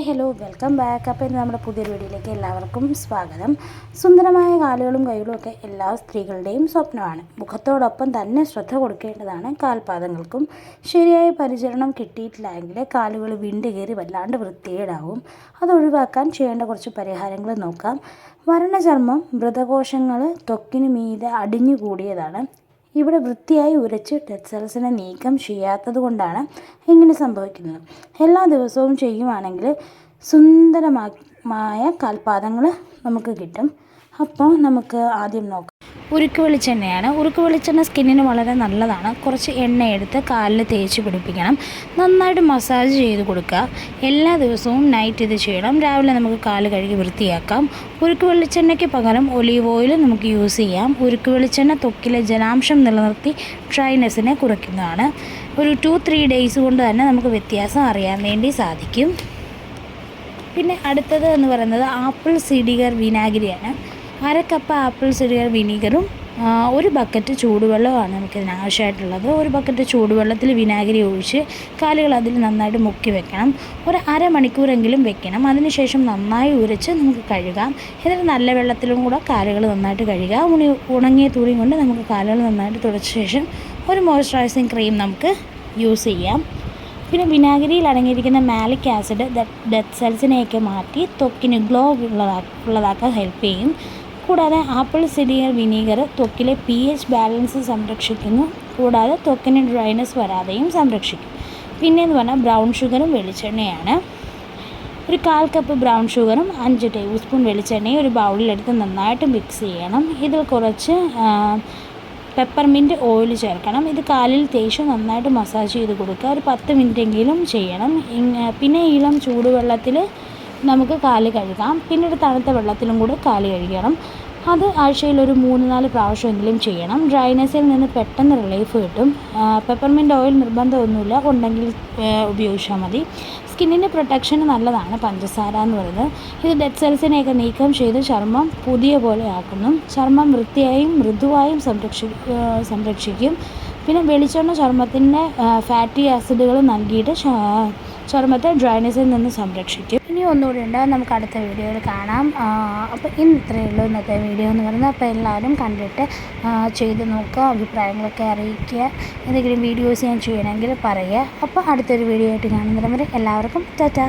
Hi hello welcome back. അപ്പോൾ ഇന്ന് നമ്മുടെ പുതിയൊരു വീഡിയോയിലേക്ക് എല്ലാവർക്കും സ്വാഗതം. സുന്ദരമായ കാലുകളും കൈകളും ഒക്കെ എല്ലാ സ്ത്രീകളുടെയും സ്വപ്നമാണ്. മുഖത്തോടൊപ്പം തന്നെ ശ്രദ്ധ കൊടുക്കേണ്ടതാണ് കാൽപാദങ്ങൾക്കും. ശരിയായ പരിചരണം കിട്ടിയിട്ടില്ലെങ്കിൽ കാലുകൾ വിണ്ടുകയറി വല്ലാണ്ട് വൃത്തികേടാവും. അത് ഒഴിവാക്കാൻ ചെയ്യേണ്ട കുറച്ച് പരിഹാരങ്ങൾ നോക്കാം. വരണചർമ്മം മൃതകോശങ്ങൾ ത്വക്കിന് മീതെ അടിഞ്ഞു കൂടിയതാണ് ഇവിടെ വൃത്തിയായി ഉരച്ച് ഡെഡ് സെൽസിനെ നീക്കം ചെയ്യാത്തത് കൊണ്ടാണ് ഇങ്ങനെ സംഭവിക്കുന്നത്. എല്ലാ ദിവസവും ചെയ്യുവാണെങ്കിൽ സുന്ദരമായ കാൽപാദങ്ങൾ നമുക്ക് കിട്ടും. അപ്പോൾ നമുക്ക് ആദ്യം നോക്കാം. ഉരുക്ക് വെളിച്ചെണ്ണയാണ്. ഉരുക്ക് വെളിച്ചെണ്ണ സ്കിന്നിന് വളരെ നല്ലതാണ്. കുറച്ച് എണ്ണ എടുത്ത് കാലിൽ തേച്ച് പിടിപ്പിക്കണം. നന്നായിട്ട് മസാജ് ചെയ്ത് കൊടുക്കുക. എല്ലാ ദിവസവും നൈറ്റ് ഇത് ചെയ്യണം. രാവിലെ നമുക്ക് കാൽ കഴുകി വൃത്തിയാക്കാം. ഉരുക്ക് വെളിച്ചെണ്ണയ്ക്ക് പകരം ഒലീവ് ഓയിൽ നമുക്ക് യൂസ് ചെയ്യാം. ഉരുക്ക് വെളിച്ചെണ്ണ ത്വക്കിലെ ജലാംശം നിലനിർത്തി ഡ്രൈനെസ്സിനെ കുറയ്ക്കുന്നതാണ്. ഒരു ടു ത്രീ ഡേയ്സ് കൊണ്ട് തന്നെ നമുക്ക് വ്യത്യാസം അറിയാൻ വേണ്ടി സാധിക്കും. പിന്നെ അടുത്തത് എന്ന് പറയുന്നത് ആപ്പിൾ സിഡിഗർ വിനാഗിരിയാണ്. അര കപ്പ് ആപ്പിൾ സിഡർ വിനീഗറും ഒരു ബക്കറ്റ് ചൂടുവെള്ളമാണ് നമുക്കിതിന് ആവശ്യമായിട്ടുള്ളത്. ഒരു ബക്കറ്റ് ചൂടുവെള്ളത്തിൽ വിനാഗിരി ഒഴിച്ച് കാലുകൾ അതിൽ നന്നായിട്ട് മുക്കി വെക്കണം. ഒരു അരമണിക്കൂറെങ്കിലും വെക്കണം. അതിനുശേഷം നന്നായി ഉരച്ച് നമുക്ക് കഴുകാം. എന്നിട്ട് നല്ല വെള്ളത്തിലും കൂടെ കാലുകൾ നന്നായിട്ട് കഴുകുക. ഉണി ഉണങ്ങിയ തുണി കൊണ്ട് നമുക്ക് കാലുകൾ നന്നായിട്ട് തുടച്ച ശേഷം ഒരു മോയ്സ്ചറൈസിങ് ക്രീം നമുക്ക് യൂസ് ചെയ്യാം. പിന്നെ വിനാഗിരിയിൽ അടങ്ങിയിരിക്കുന്ന മാലിക് ആസിഡ് ഡെഡ് സെൽസിനെയൊക്കെ മാറ്റി ത്വക്കിന് ഗ്ലോ ഉള്ളതാ ഉള്ളതാക്കാൻ ഹെൽപ്പ് ചെയ്യും. കൂടാതെ ആപ്പിൾ സിഡിയർ വിനീഗർ ത്വക്കിലെ പി എച്ച് ബാലൻസ് സംരക്ഷിക്കുന്നു. കൂടാതെ ത്വക്കിന് ഡ്രൈനസ് വരാതെയും സംരക്ഷിക്കും. പിന്നെയെന്ന് പറഞ്ഞാൽ ബ്രൗൺ ഷുഗറും വെളിച്ചെണ്ണയാണ്. ഒരു കാൽ കപ്പ് ബ്രൗൺ ഷുഗറും അഞ്ച് ടേബിൾ സ്പൂൺ വെളിച്ചെണ്ണയും ഒരു ബൗളിലെടുത്ത് നന്നായിട്ട് മിക്സ് ചെയ്യണം. ഇതിൽ കുറച്ച് പെപ്പർമിന്റ് ഓയിൽ ചേർക്കണം. ഇത് കാലിൽ തേച്ച് നന്നായിട്ട് മസാജ് ചെയ്ത് കൊടുക്കുക. ഒരു പത്ത് മിനിറ്റെങ്കിലും ചെയ്യണം. പിന്നെ ഇളം ചൂടുവെള്ളത്തിൽ നമുക്ക് കാൽ കഴുകാം. പിന്നീട് തണുത്ത വെള്ളത്തിലും കൂടെ കാൽ കഴുകണം. അത് ആഴ്ചയിൽ ഒരു മൂന്ന് നാല് പ്രാവശ്യമെങ്കിലും ചെയ്യണം. ഡ്രൈനെസ്സിൽ നിന്ന് പെട്ടെന്ന് റിലീഫ് കിട്ടും. പെപ്പർമിന്റ് ഓയിൽ നിർബന്ധമൊന്നുമില്ല. ഉണ്ടെങ്കിൽ ഉപയോഗിച്ചാൽ മതി. സ്കിന്നിന്റെ പ്രൊട്ടക്ഷന് നല്ലതാണ്. പഞ്ചസാര എന്ന് പറയുന്നത്. ഇത് ഡെഡ് സെൽസിനെയൊക്കെ നീക്കം ചെയ്ത് ചർമ്മം പുതിയ പോലെ ആക്കുന്നു. ചർമ്മം വൃത്തിയായും മൃദുവായും സംരക്ഷി സംരക്ഷിക്കും. പിന്നെ വെളിച്ചെണ്ണ ചർമ്മത്തിന്റെ ഫാറ്റി ആസിഡുകൾ നൽകിയിട്ട് ചർമ്മത്തെ ഡ്രൈനസിൽ നിന്ന് സംരക്ഷിക്കും. ഇനി ഒന്നുകൂടി ഉണ്ട്. നമുക്ക് അടുത്ത വീഡിയോയിൽ കാണാം. അപ്പോൾ ഇന്ന് ഇത്രയേ ഉള്ളൂ ഇന്നത്തെ വീഡിയോ എന്ന് പറയുന്നത്. അപ്പോൾ എല്ലാവരും കണ്ടിട്ട് ചെയ്ത് നോക്കുക അഭിപ്രായങ്ങളൊക്കെ അറിയിക്കുക. എന്തെങ്കിലും വീഡിയോസ് ഞാൻ ചെയ്യണമെങ്കിൽ പറയുക. അപ്പോൾ അടുത്തൊരു വീഡിയോ ആയിട്ട് കാണുന്നവരെ വരെ എല്ലാവർക്കും ടാറ്റാ.